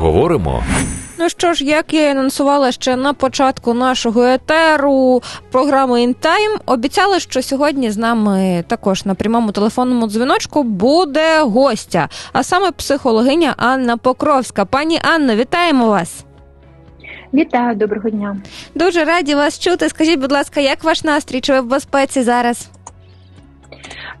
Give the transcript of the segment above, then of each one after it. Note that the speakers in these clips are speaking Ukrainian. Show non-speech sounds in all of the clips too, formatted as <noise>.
Поговоримо. Ну що ж, як я анонсувала ще на початку нашого етеру програми «Інтайм», обіцяли, що сьогодні з нами також на прямому телефонному дзвіночку буде гостя, а саме психологиня Анна Покровська. Пані Анна, вітаємо вас. Вітаю, доброго дня. Дуже раді вас чути. Скажіть, будь ласка, як ваш настрій? Чи ви в безпеці зараз?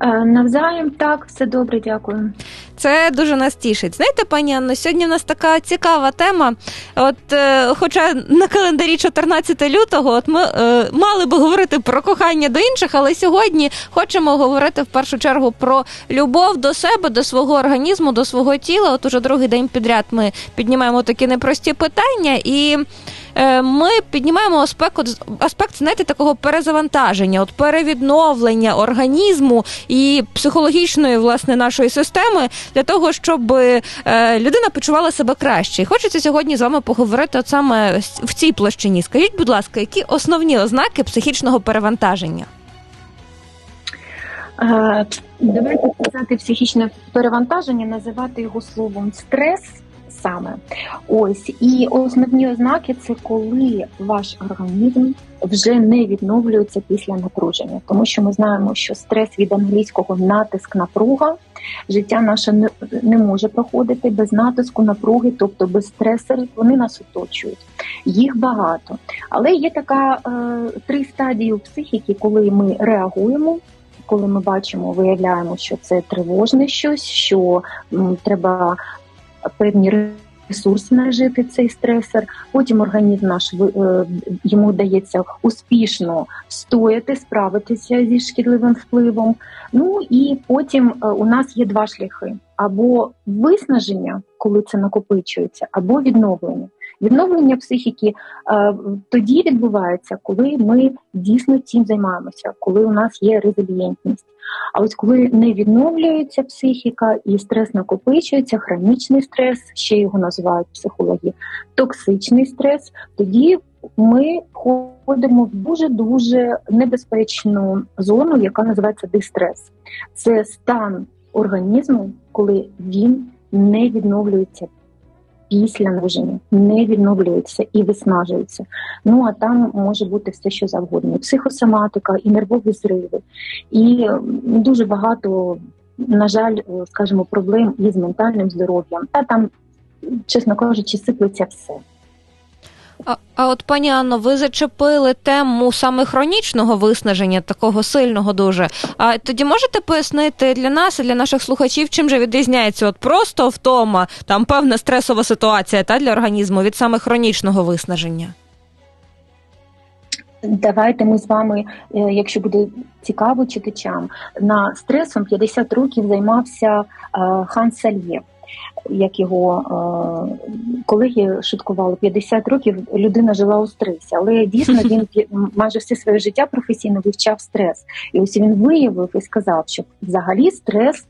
Е, навзаєм так, все добре, дякую. Це дуже нас тішить. Знаєте, пані Анно, сьогодні в нас така цікава тема. От, е, хоча на календарі 14 лютого, от ми е, мали би говорити про кохання до інших, але сьогодні хочемо говорити в першу чергу про любов до себе, до свого організму, до свого тіла. От уже другий день підряд ми піднімаємо такі непрості питання і. Е, ми піднімаємо аспект, аспект знаєте, такого перезавантаження, от перевідновлення організму і психологічної власне нашої системи для того, щоб е, людина почувала себе краще. І хочеться сьогодні з вами поговорити от саме в цій площині. Скажіть, будь ласка, які основні ознаки психічного перевантаження? Е, давайте казати психічне перевантаження, називати його словом стрес саме. Ось і основні ознаки це коли ваш організм вже не відновлюється після напруження, тому що ми знаємо, що стрес від англійського натиск напруга. Життя наше не, не може проходити без натиску напруги, тобто без стресорів. Вони нас оточують. Їх багато. Але є така е, три стадії у психіки, коли ми реагуємо. Коли ми бачимо, виявляємо, що це тривожне щось, що м, треба певні ресурси нажити цей стресор. Потім організм наш е, йому вдається успішно стояти, справитися зі шкідливим впливом. Ну і потім е, у нас є два шляхи: або виснаження, коли це накопичується, або відновлення. Відновлення психіки е, тоді відбувається, коли ми дійсно цим займаємося, коли у нас є резилієнтність. А ось коли не відновлюється психіка і стрес накопичується, хронічний стрес, ще його називають психологи, токсичний стрес, тоді ми входимо в дуже дуже небезпечну зону, яка називається дистрес. Це стан організму, коли він не відновлюється після народження не відновлюється і виснажується. Ну а там може бути все, що завгодно: психосоматика, і нервові зриви, і дуже багато, на жаль, скажімо, проблем із ментальним здоров'ям. Та там, чесно кажучи, сиплеться все. А, а от пані Анно, ви зачепили тему саме хронічного виснаження, такого сильного дуже. А тоді можете пояснити для нас і для наших слухачів, чим же відрізняється от просто втома, там певна стресова ситуація та для організму від саме хронічного виснаження? Давайте ми з вами, е, якщо буде цікаво читачам, на стресом 50 років займався е, Хан Сальєв як його е, колеги шуткували, 50 років людина жила у стресі, але дійсно <laughs> він майже все своє життя професійно вивчав стрес. І ось він виявив і сказав, що взагалі стрес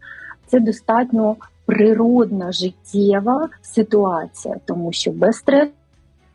це достатньо природна життєва ситуація, тому що без стресу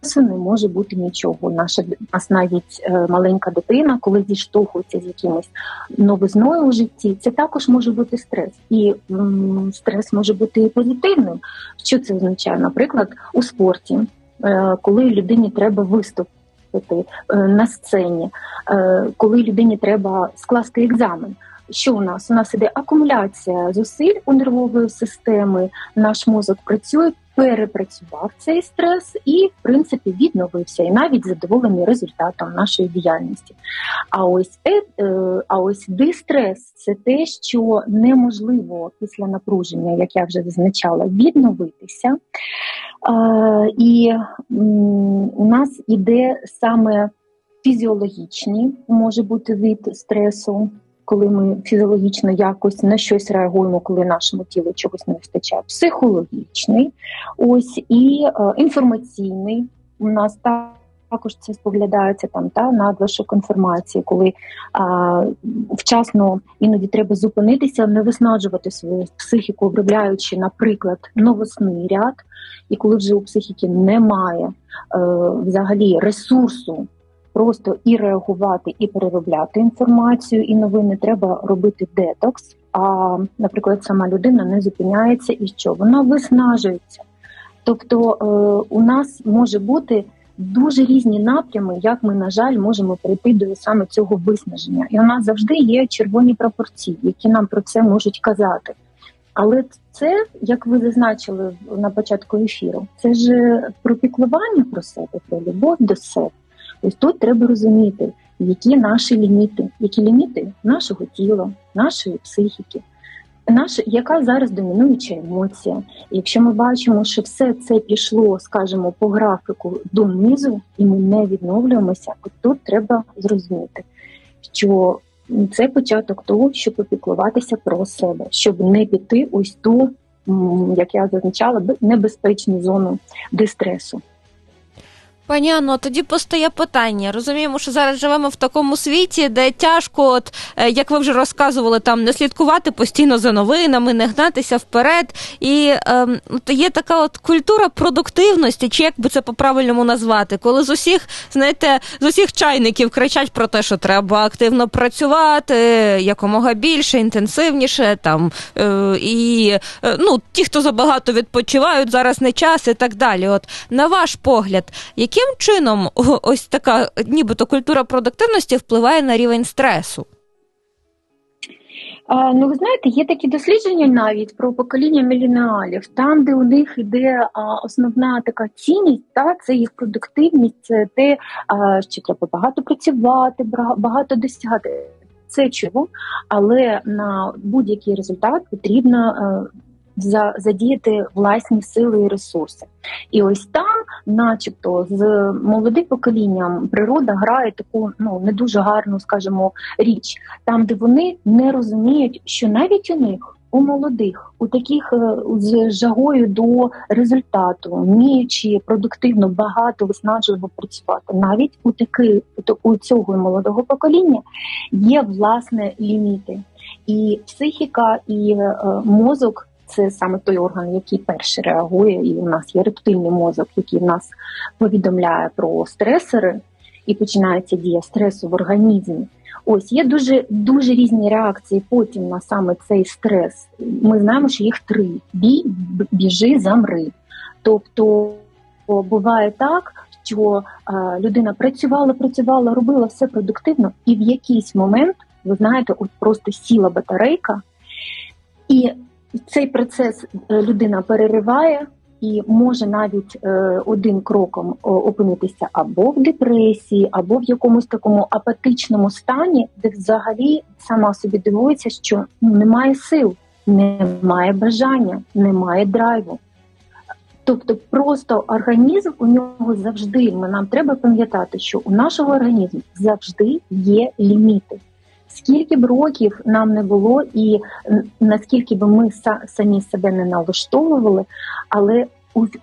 стресу не може бути нічого. Наша нас навіть е, маленька дитина, коли зіштовхується з якимось новизною у житті, це також може бути стрес, і м, стрес може бути і позитивним. Що це означає? Наприклад, у спорті, е, коли людині треба виступити е, на сцені, е, коли людині треба скласти екзамен. Що у нас? У нас іде акумуляція зусиль у нервової системи, наш мозок працює перепрацював цей стрес і, в принципі, відновився і навіть задоволений результатом нашої діяльності. А ось е, е, а ось дистрес це те, що неможливо після напруження, як я вже зазначала, відновитися. І у нас іде саме фізіологічний, може бути від стресу коли ми фізіологічно якось на щось реагуємо, коли нашому тілу чогось не вистачає, психологічний, ось і е, інформаційний. У нас також це споглядається там та надлишок інформації, коли а, вчасно іноді треба зупинитися, не виснажувати свою психіку, обробляючи, наприклад, новосний ряд, і коли вже у психіки немає е, взагалі ресурсу просто і реагувати, і переробляти інформацію, і новини треба робити детокс. А, наприклад, сама людина не зупиняється і що вона виснажується. Тобто е, у нас може бути дуже різні напрями, як ми, на жаль, можемо прийти до саме цього виснаження. І у нас завжди є червоні пропорції, які нам про це можуть казати. Але це, як ви зазначили на початку ефіру, це ж про піклування про себе, про любов до себе. Ось тут треба розуміти, які наші ліміти, які ліміти нашого тіла, нашої психіки, наша, яка зараз домінуюча емоція. І якщо ми бачимо, що все це пішло, скажімо, по графіку донизу, і ми не відновлюємося, от тут треба зрозуміти, що це початок того, щоб опіклуватися про себе, щоб не піти ось ту, як я зазначала, небезпечну зону дистресу. Пані Анно, тоді постає питання. Розуміємо, що зараз живемо в такому світі, де тяжко, от е, як ви вже розказували, там не слідкувати постійно за новинами, не гнатися вперед. І е, є така от культура продуктивності, чи як би це по-правильному назвати, коли з усіх, знаєте, з усіх чайників кричать про те, що треба активно працювати, якомога більше, інтенсивніше. Там е, і е, ну, ті, хто забагато відпочивають, зараз не час і так далі. От на ваш погляд, які яким чином ось така нібито культура продуктивності впливає на рівень стресу? Ну, ви знаєте, є такі дослідження навіть про покоління мілініалів, там, де у них йде основна така цінність, та це їх продуктивність, це те, що треба багато працювати, багато досягати. Це чого, але на будь-який результат потрібно а, задіяти власні сили і ресурси. І ось там, начебто, з молодим поколінням природа грає таку ну не дуже гарну, скажімо, річ, там, де вони не розуміють, що навіть у них. У молодих, у таких е, з жагою до результату, вміючи продуктивно багато виснажливо працювати, навіть у таки у цього молодого покоління є власне ліміти, і психіка, і е, мозок це саме той орган, який перший реагує, і у нас є рептильний мозок, який в нас повідомляє про стресори, і починається дія стресу в організмі. Ось є дуже дуже різні реакції потім на саме цей стрес. Ми знаємо, що їх три: бій, біжи, замри. Тобто буває так, що а, людина працювала, працювала, робила все продуктивно, і в якийсь момент, ви знаєте, от просто сіла батарейка, і цей процес е, людина перериває і може навіть е, один кроком опинитися або в депресії, або в якомусь такому апатичному стані, де взагалі сама собі дивується, що немає сил, немає бажання, немає драйву. Тобто просто організм у нього завжди нам треба пам'ятати, що у нашого організму завжди є ліміти скільки б років нам не було, і наскільки б ми самі себе не налаштовували, але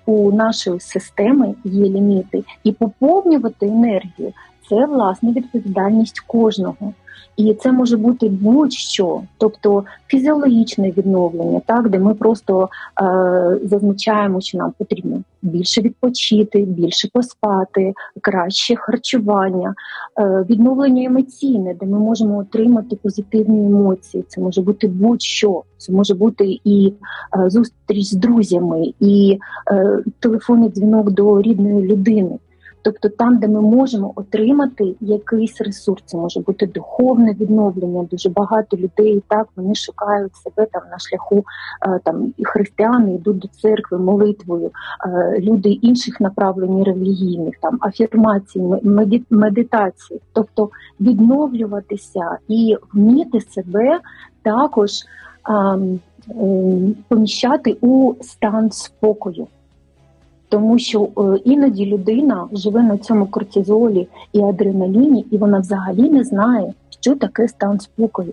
у, нашої системи є ліміти, і поповнювати енергію це власне відповідальність кожного. І це може бути будь-що, тобто фізіологічне відновлення, так де ми просто е, зазначаємо, що нам потрібно більше відпочити, більше поспати, краще харчування, е, відновлення емоційне, де ми можемо отримати позитивні емоції. Це може бути будь-що, це може бути і е, зустріч з друзями, і е, телефонний дзвінок до рідної людини. Тобто там, де ми можемо отримати якийсь ресурс, це може бути духовне відновлення. Дуже багато людей так вони шукають себе там на шляху е, там і християни йдуть до церкви молитвою, е, люди інших направлень релігійних, там афірмації, медитації. тобто відновлюватися і вміти себе також ем, поміщати у стан спокою тому що е, іноді людина живе на цьому кортизолі і адреналіні, і вона взагалі не знає, що таке стан спокою.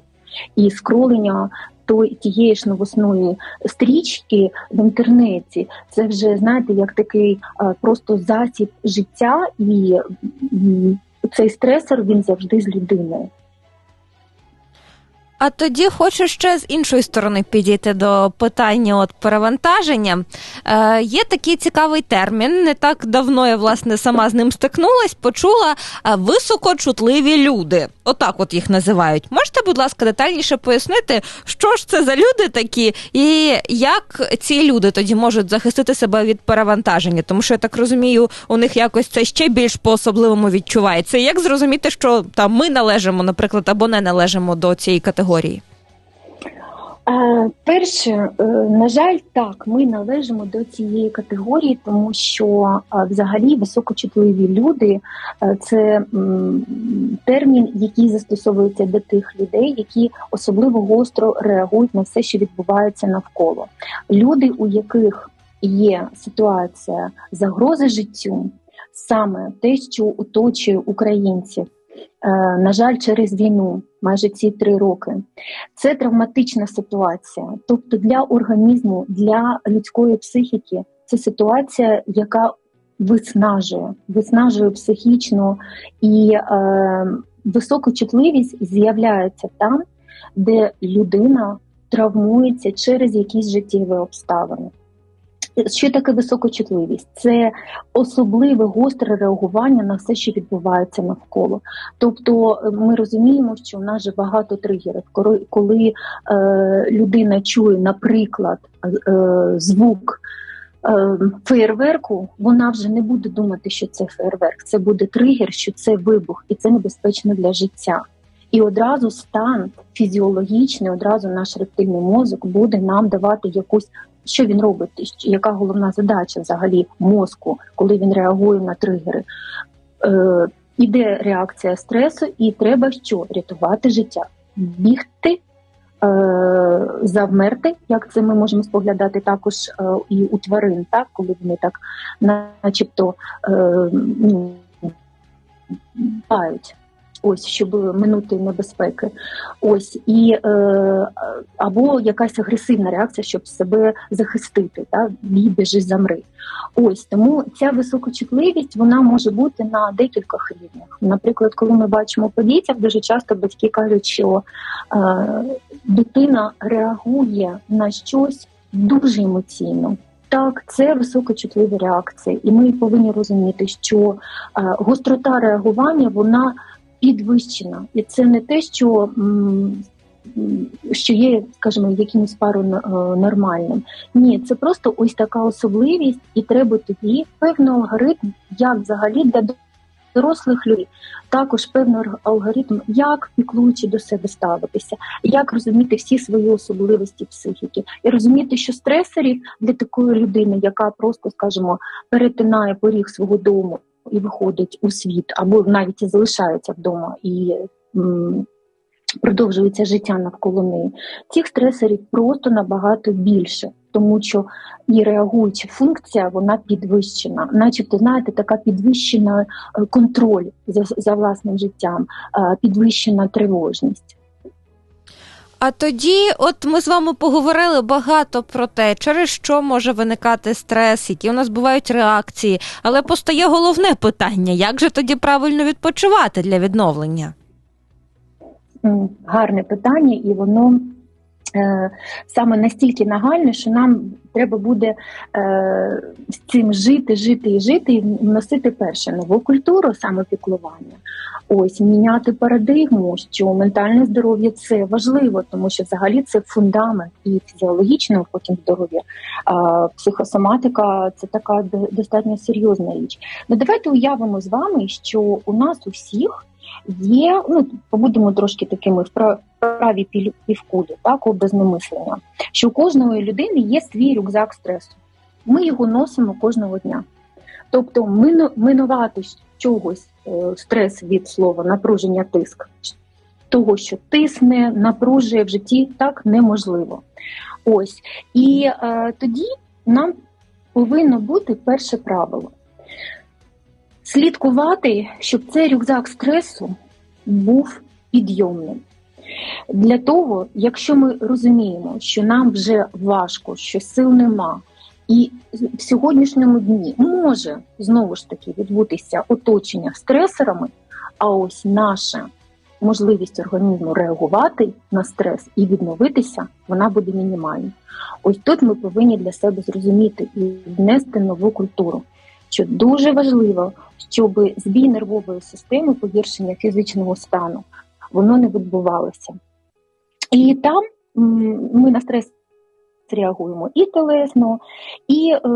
І скролення той тієї ж новосної стрічки в інтернеті, це вже знаєте, як такий е, просто засіб життя, і цей стресор він завжди з людиною. А тоді хочу ще з іншої сторони підійти до питання от перевантаження. Е, Є такий цікавий термін. Не так давно я власне сама з ним стикнулась, почула е, високочутливі люди. Отак, от їх називають. Можете, будь ласка, детальніше пояснити, що ж це за люди такі, і як ці люди тоді можуть захистити себе від перевантаження? Тому що я так розумію, у них якось це ще більш по особливому відчувається. Як зрозуміти, що там ми належимо, наприклад, або не належимо до цієї категорії? Категорії? Перше, е, на жаль, так, ми належимо до цієї категорії, тому що взагалі високочутливі люди е, це термін, який застосовується до тих людей, які особливо гостро реагують на все, що відбувається навколо. Люди, у яких є ситуація загрози життю, саме те, що оточує українців. Е, на жаль, через війну, майже ці три роки. Це травматична ситуація. Тобто для організму, для людської психіки це ситуація, яка виснажує, виснажує психічно і е, висока чутливість з'являється там, де людина травмується через якісь життєві обставини. Що таке високочутливість? Це особливе гостре реагування на все, що відбувається навколо. Тобто е, ми розуміємо, що в нас же багато тригерів. Коли е, людина чує, наприклад, е, звук е, феєрверку, вона вже не буде думати, що це феєрверк. Це буде тригер, що це вибух, і це небезпечно для життя. І одразу стан фізіологічний, одразу наш рептильний мозок буде нам давати якусь що він робить, яка головна задача взагалі мозку, коли він реагує на тригери. Е, Іде реакція стресу, і треба що? Рятувати життя, бігти, е, завмерти, як це ми можемо споглядати також е, і у тварин, так? Коли вони так, начебто, е, ну, пають ось щоб минути небезпеки. Ось і е, або якась агресивна реакція, щоб себе захистити, та бій, біжи, замри. Ось тому ця високочутливість вона може бути на декількох рівнях. Наприклад, коли ми бачимо по дітях, дуже часто батьки кажуть, що е, дитина реагує на щось дуже емоційно. Так, це високочутливі реакції, і ми повинні розуміти, що е, гострота реагування вона підвищена, і це не те, що що є, скажімо, якимось пару е, нормальним. Ні, це просто ось така особливість, і треба тоді певний алгоритм, як взагалі для дорослих людей, також певний алгоритм, як піклуючи до себе ставитися, як розуміти всі свої особливості психіки, і розуміти, що стресорів для такої людини, яка просто, скажімо, перетинає поріг свого дому і виходить у світ, або навіть і залишається вдома і м, продовжується життя навколо неї. Цих стресорів просто набагато більше. Тому що і реагуюча функція вона підвищена, начебто, знаєте, така підвищена е, контроль за за власним життям, е, підвищена тривожність. А тоді, от ми з вами поговорили багато про те, через що може виникати стрес, які у нас бувають реакції, але постає головне питання: як же тоді правильно відпочивати для відновлення? Гарне питання, і воно Е, саме настільки нагальне, що нам треба буде е, з цим жити, жити і жити, і вносити перше нову культуру, саме піклування. Ось міняти парадигму, що ментальне здоров'я це важливо, тому що взагалі це фундамент і фізіологічного потім здоров'я. А психосоматика це така достатньо серйозна річ. Ну давайте уявимо з вами, що у нас у всіх є, ну побудемо трошки такими праві півкулі, так, образне мислення, що у кожної людини є свій рюкзак стресу. Ми його носимо кожного дня. Тобто минувати чогось е, стрес від слова, напруження тиск, того, що тисне, напружує в житті, так неможливо. Ось. І е, тоді нам повинно бути перше правило слідкувати, щоб цей рюкзак стресу був підйомним. Для того, якщо ми розуміємо, що нам вже важко, що сил нема, і в сьогоднішньому дні може знову ж таки відбутися оточення стресорами, а ось наше можливість організму реагувати на стрес і відновитися, вона буде мінімальна. Ось тут ми повинні для себе зрозуміти і внести нову культуру, що дуже важливо, щоб збій нервової системи, погіршення фізичного стану, воно не відбувалося. І там ми на стрес реагуємо і телесно, і е,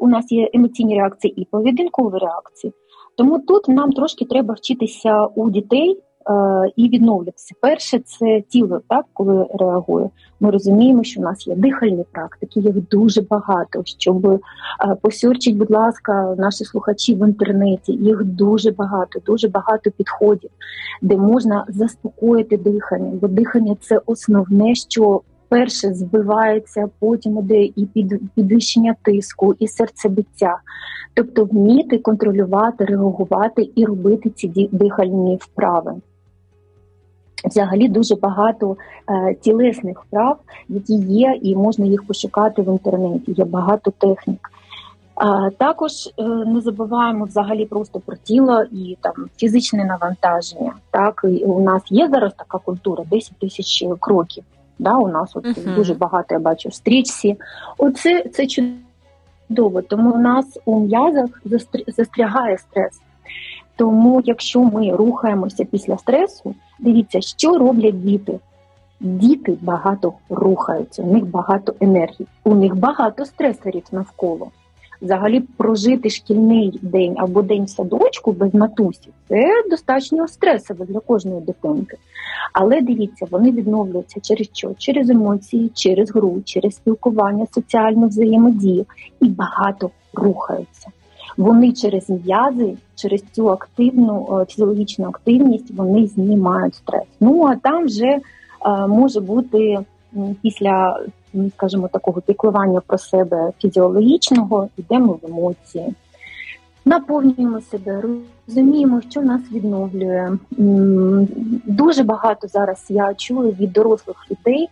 у нас є емоційні реакції, і поведінкові реакції. Тому тут нам трошки треба вчитися у дітей і відновлюватися. Перше, це тіло, так коли реагує. Ми розуміємо, що в нас є дихальні практики, їх дуже багато. Щоб е, посюрчить, будь ласка, наші слухачі в інтернеті. Їх дуже багато, дуже багато підходів, де можна заспокоїти дихання, бо дихання це основне, що перше збивається, потім іде і підвищення тиску, і серцебиття. Тобто вміти контролювати, реагувати і робити ці дихальні вправи. Взагалі дуже багато е, тілесних вправ, які є, і можна їх пошукати в інтернеті. Є багато технік. Також е, не забуваємо взагалі просто про тіло і там фізичне навантаження. Так і у нас є зараз така культура 10 тисяч кроків. Да, У нас от uh-huh. дуже багато я бачу в стрічці. Оце це чудово, тому у нас у м'язах застрягає стрес. Тому, якщо ми рухаємося після стресу, дивіться, що роблять діти. Діти багато рухаються, у них багато енергії, у них багато стресорів навколо. Взагалі, прожити шкільний день або день в садочку без матусі це достатньо стресово для кожної дитинки. Але дивіться, вони відновлюються через що? Через емоції, через гру, через спілкування, соціальну взаємодію і багато рухаються вони через м'язи, через цю активну е, фізіологічну активність вони знімають стрес. Ну а там вже е, може бути після, скажімо, такого піклування про себе фізіологічного, йдемо в емоції. Наповнюємо себе, розуміємо, що нас відновлює. Дуже багато зараз я чую від дорослих людей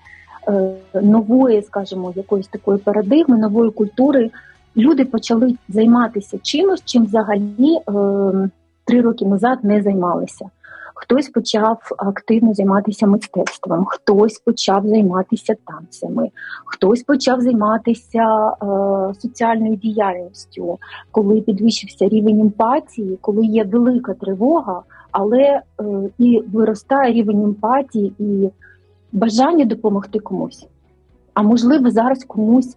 е, нової, скажімо, якоїсь такої парадигми, нової культури люди почали займатися чимось, чим взагалі е, три роки назад не займалися. Хтось почав активно займатися мистецтвом, хтось почав займатися танцями, хтось почав займатися е, соціальною діяльністю, коли підвищився рівень емпатії, коли є велика тривога, але е, і виростає рівень емпатії і бажання допомогти комусь. А можливо, зараз комусь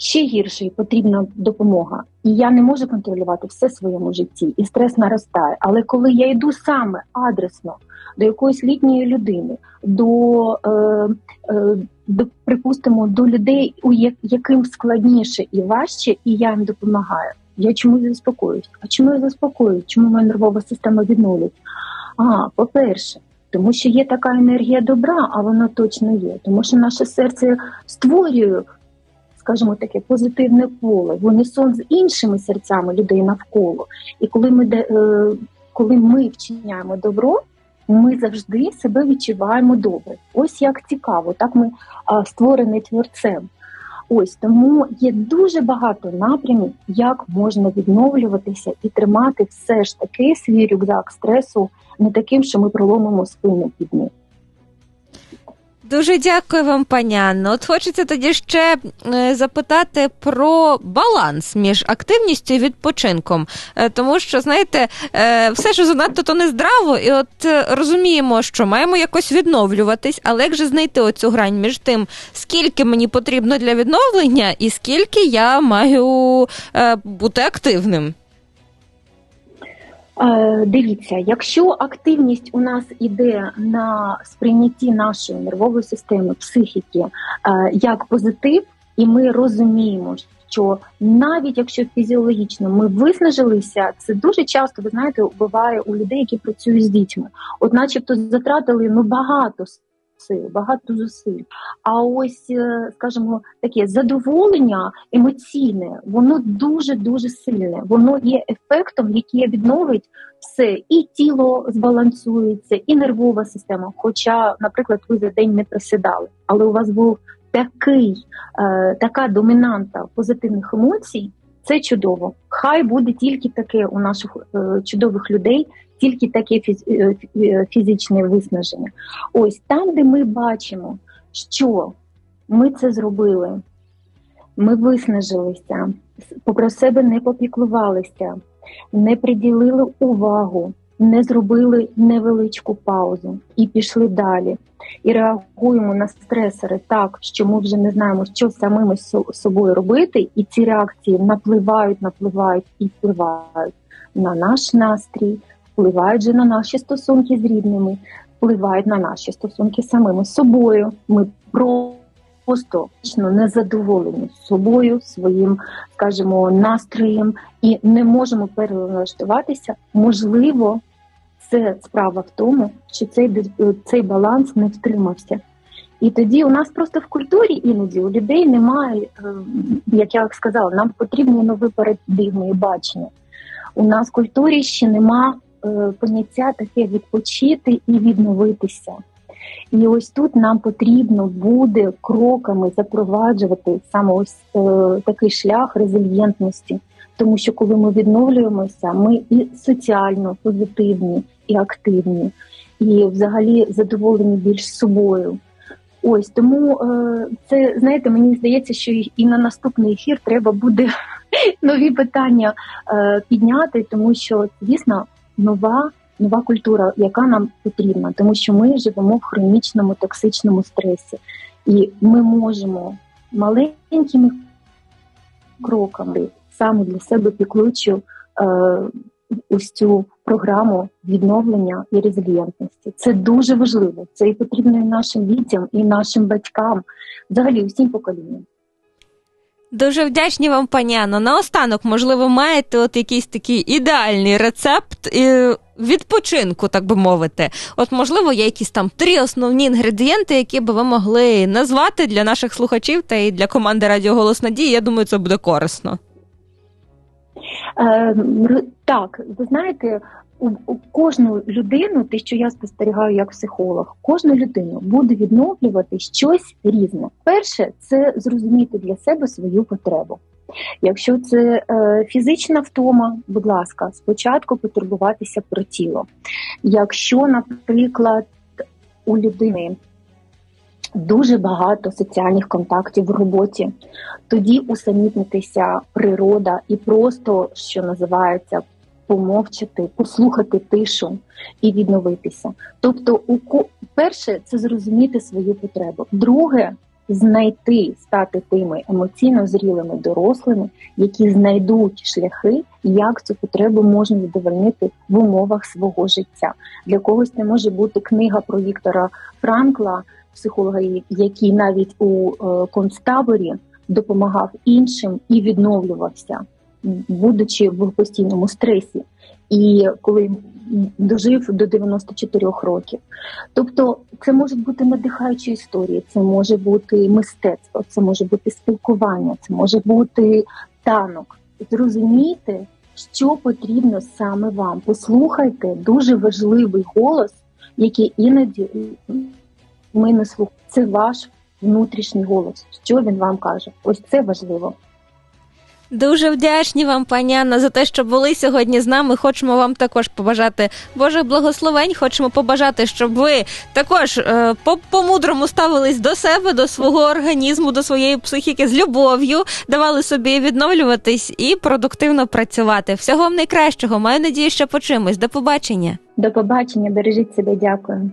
ще гірше і потрібна допомога. І я не можу контролювати все в своєму житті, і стрес наростає. Але коли я йду саме адресно до якоїсь літньої людини, до, е, е, до припустимо, до людей, у яким складніше і важче, і я їм допомагаю. Я чомусь заспокоююсь. А чому я заспокоююсь? Чому моя нервова система відновлюється? А, по-перше, тому що є така енергія добра, а вона точно є. Тому що наше серце створює скажімо таке, позитивне поле, в унісон з іншими серцями людей навколо. І коли ми е, коли ми вчиняємо добро, ми завжди себе відчуваємо добре. Ось як цікаво, так ми створені творцем. Ось тому є дуже багато напрямів, як можна відновлюватися і тримати все ж таки свій рюкзак стресу не таким, що ми проломимо спину під ним. Дуже дякую вам, пані Анно. От хочеться тоді ще е, запитати про баланс між активністю і відпочинком. Е, тому що, знаєте, е, все ж занадто то не здраво, і от розуміємо, що маємо якось відновлюватись, але як же знайти оцю грань між тим, скільки мені потрібно для відновлення, і скільки я маю бути активним. Е, дивіться, якщо активність у нас іде на сприйнятті нашої нервової системи, психіки е, як позитив, і ми розуміємо, що навіть якщо фізіологічно ми виснажилися, це дуже часто ви знаєте, буває у людей, які працюють з дітьми, от, начебто, затратили ну багато сил, багато зусиль. А ось, е, скажімо, таке задоволення емоційне, воно дуже дуже сильне. Воно є ефектом, який відновить все, і тіло збалансується, і нервова система. Хоча, наприклад, ви за день не присідали, але у вас був такий, е, така домінанта позитивних емоцій. Це чудово. Хай буде тільки таке у наших е, чудових людей тільки таке фізичне виснаження. Ось там, де ми бачимо, що ми це зробили, ми виснажилися, про себе не попіклувалися, не приділили увагу, не зробили невеличку паузу і пішли далі. І реагуємо на стресори так, що ми вже не знаємо, що самими собою робити, і ці реакції напливають, напливають і впливають на наш настрій, впливають же на наші стосунки з рідними, впливають на наші стосунки самими собою. Ми про просто незадоволені собою, своїм, скажімо, настроєм і не можемо перелаштуватися. Можливо, це справа в тому, що цей цей баланс не втримався. І тоді у нас просто в культурі іноді у людей немає, е, як я сказала, нам потрібні нові парадигми і бачення. У нас в культурі ще нема е, поняття таке відпочити і відновитися. І ось тут нам потрібно буде кроками запроваджувати саме ось е, такий шлях резильєнтності, тому що коли ми відновлюємося, ми і соціально позитивні, і активні, і взагалі задоволені більш собою. Ось тому е, це знаєте, мені здається, що і на наступний ефір треба буде <laughs> нові питання е, підняти, тому що звісно нова нова культура, яка нам потрібна, тому що ми живемо в хронічному токсичному стресі, і ми можемо маленькими кроками саме для себе піклуючи е, ось цю програму відновлення і резильєнтності. Це дуже важливо. Це і потрібно і нашим дітям, і нашим батькам, взагалі усім поколінням. Дуже вдячні вам, пані Анно. Наостанок, можливо, маєте от якийсь такий ідеальний рецепт відпочинку, так би мовити. От, можливо, є якісь там три основні інгредієнти, які би ви могли назвати для наших слухачів та і для команди Радіо Голос Надії. Я думаю, це буде корисно. Е, Так, ви знаєте, у, у кожну людину, те, що я спостерігаю як психолог, кожну людину буде відновлювати щось різне. Перше це зрозуміти для себе свою потребу. Якщо це е, фізична втома, будь ласка, спочатку потурбуватися про тіло. Якщо, наприклад, у людини дуже багато соціальних контактів в роботі, тоді усамітнитися природа і просто що називається помовчати, послухати тишу і відновитися. Тобто, у перше, це зрозуміти свою потребу. Друге знайти, стати тими емоційно зрілими дорослими, які знайдуть шляхи, як цю потребу можна задовольнити в умовах свого життя. Для когось не може бути книга про Віктора Франкла, психолога, який навіть у е, концтаборі допомагав іншим і відновлювався будучи в постійному стресі, і коли дожив до 94 років. Тобто, це можуть бути надихаючі історії, це може бути мистецтво, це може бути спілкування, це може бути танок. Зрозумійте, що потрібно саме вам. Послухайте дуже важливий голос, який іноді ми не слухаємо. Це ваш внутрішній голос. Що він вам каже? Ось це важливо. Дуже вдячні вам, пані Анна, за те, що були сьогодні з нами. Хочемо вам також побажати Божих благословень. Хочемо побажати, щоб ви також е, по мудрому ставились до себе, до свого організму, до своєї психіки з любов'ю, давали собі відновлюватись і продуктивно працювати. Всього вам найкращого. Маю надію, що почимось. До побачення. До побачення, бережіть себе, дякую.